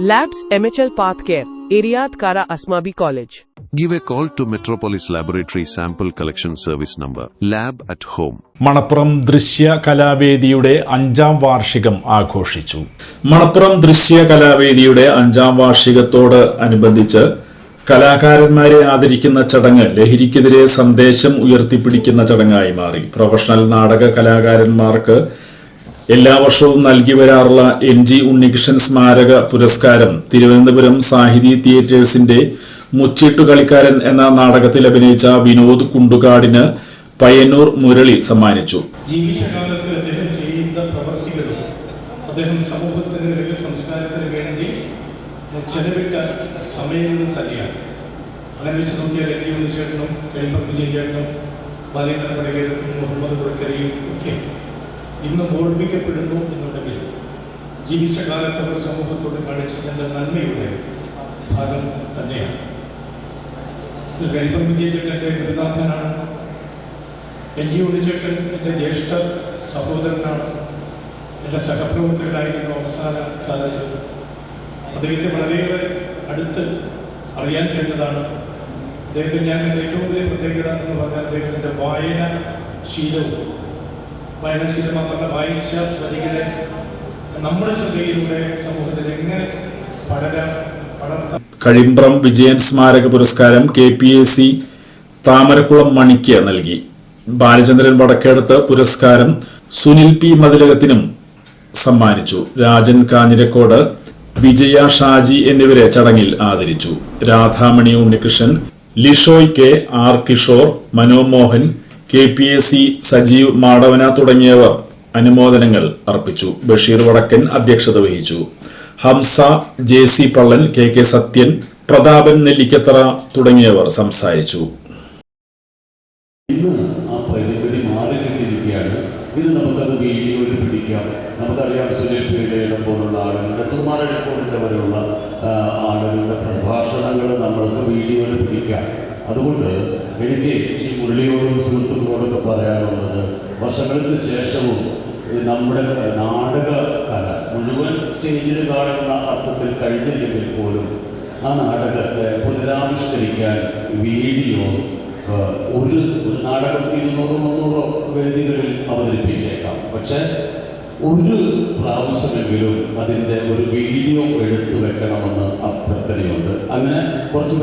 Labs MHL Path Care, Iriad Kara Asmabi College. Give a call to Metropolis Laboratory Sample Collection Service number Lab at Home. Manappuram ദൃശ്യ കലാവേദിയുടെ അഞ്ചാം വാർഷികം ആഘോഷിച്ചു മണപ്പുറം ദൃശ്യ കലാവേദിയുടെ അഞ്ചാം വാർഷികത്തോട് അനുബന്ധിച്ച് കലാകാരന്മാരെ ആദരിക്കുന്ന ചടങ്ങ് ലഹരിക്കെതിരെ സന്ദേശം ഉയർത്തിപ്പിടിക്കുന്ന ചടങ്ങായി മാറി പ്രൊഫഷണൽ നാടക കലാകാരന്മാർക്ക് എല്ലാ വർഷവും നൽകി വരാറുള്ള എൻ ജി ഉണ്ണികൃഷ്ണൻ സ്മാരക പുരസ്കാരം തിരുവനന്തപുരം സാഹിതി തിയേറ്റേഴ്സിന്റെ മുച്ചിട്ടു കളിക്കാരൻ എന്ന നാടകത്തിൽ അഭിനയിച്ച വിനോദ് കുണ്ടുകാടിന് പയ്യന്നൂർ മുരളി സമ്മാനിച്ചു. ജീവിതകാലത്ത് അദ്ദേഹം പ്രവർത്തികളും അദ്ദേഹം വേണ്ടി മുഹമ്മദ് ഒക്കെ ഇന്ന് ഓർമ്മിക്കപ്പെടുന്നു എന്നുണ്ടെങ്കിൽ ജീവിച്ച കാലത്ത് അവർ സമൂഹത്തോട് കാണിച്ചിട്ടുള്ള നന്മയുടെ ഭാഗം തന്നെയാണ്. ഇത് വിജയചേട്ടൻ എന്റെ ഗുരുനാഥനാണ്. എൻ ജി ഉണ്ണിച്ചേട്ടൻ എന്റെ ജ്യേഷ്ഠ സഹോദരനാണ്. എന്റെ സഹപ്രവർത്തകനായിരുന്നു അവസാന കാലത്ത്. അദ്ദേഹത്തെ വളരെയേറെ അടുത്ത് അറിയാൻ കഴിഞ്ഞതാണ്. അദ്ദേഹത്തിന് ഞാൻ എന്റെ ഏറ്റവും വലിയ പ്രത്യേകത എന്ന് പറഞ്ഞാൽ അദ്ദേഹത്തിന്റെ വായന ശീലവും വായനാശീലം മാത്രമല്ല വായിച്ച വരികളെ നമ്മുടെ ശ്രദ്ധയിലൂടെ സമൂഹത്തിൽ എങ്ങനെ പടരാ കഴിമ്പ്രം വിജയൻ സ്മാരക പുരസ്കാരം K P A C Thamarakkulam മണിക്ക് നൽകി. ബാലചന്ദ്രൻ വടക്കേടത്ത് പുരസ്കാരം സുനിൽ പി മതിലകത്തിനും സമ്മാനിച്ചു. രാജൻ കാഞ്ഞിരക്കോട് വിജയ ഷാജി എന്നിവരെ ചടങ്ങിൽ ആദരിച്ചു. Radhamani Unnikrishnan Lishoy K R Kishore Manomohan K P S C Sajeev Madavana തുടങ്ങിയവർ അനുമോദനങ്ങൾ അർപ്പിച്ചു. ബഷീർ വടക്കൻ അധ്യക്ഷത വഹിച്ചു. Hamsa J C Pallan K K Sathyan Prathapan Nellikkathara തുടങ്ങിയവർ സംസാരിച്ചു. ആളുകളുടെ ആളുകളുടെ പ്രഭാഷണങ്ങൾ നമ്മൾക്ക് വീഡിയോയിൽ പിടിക്കാം. അതുകൊണ്ട് എനിക്ക് ഈ മുരളിയോടും സുഹൃത്തുക്കളോടൊക്കെ പറയാനുള്ളത് വർഷങ്ങൾക്ക് ശേഷവും നമ്മുടെ നാടക കല മുഴുവൻ സ്റ്റേജിൽ കാണുന്ന അർത്ഥത്തിൽ കഴിഞ്ഞില്ലെങ്കിൽ പോലും ആ നാടകത്തെ പുനരാവിഷ്കരിക്കാൻ വീഡിയോ ഒരു ഒരു നാടകം ഇരുന്നൂറോ മുന്നൂറോ വേദികളിൽ അവതരിപ്പിച്ചേക്കാം. പക്ഷെ ഒരു പ്രാവശ്യമെങ്കിലും അതിന്റെ ഒരു വീഡിയോ എടുത്തു വെക്കണമെന്ന് അഭ്യർത്ഥനയുണ്ട്. അങ്ങനെ കുറച്ച്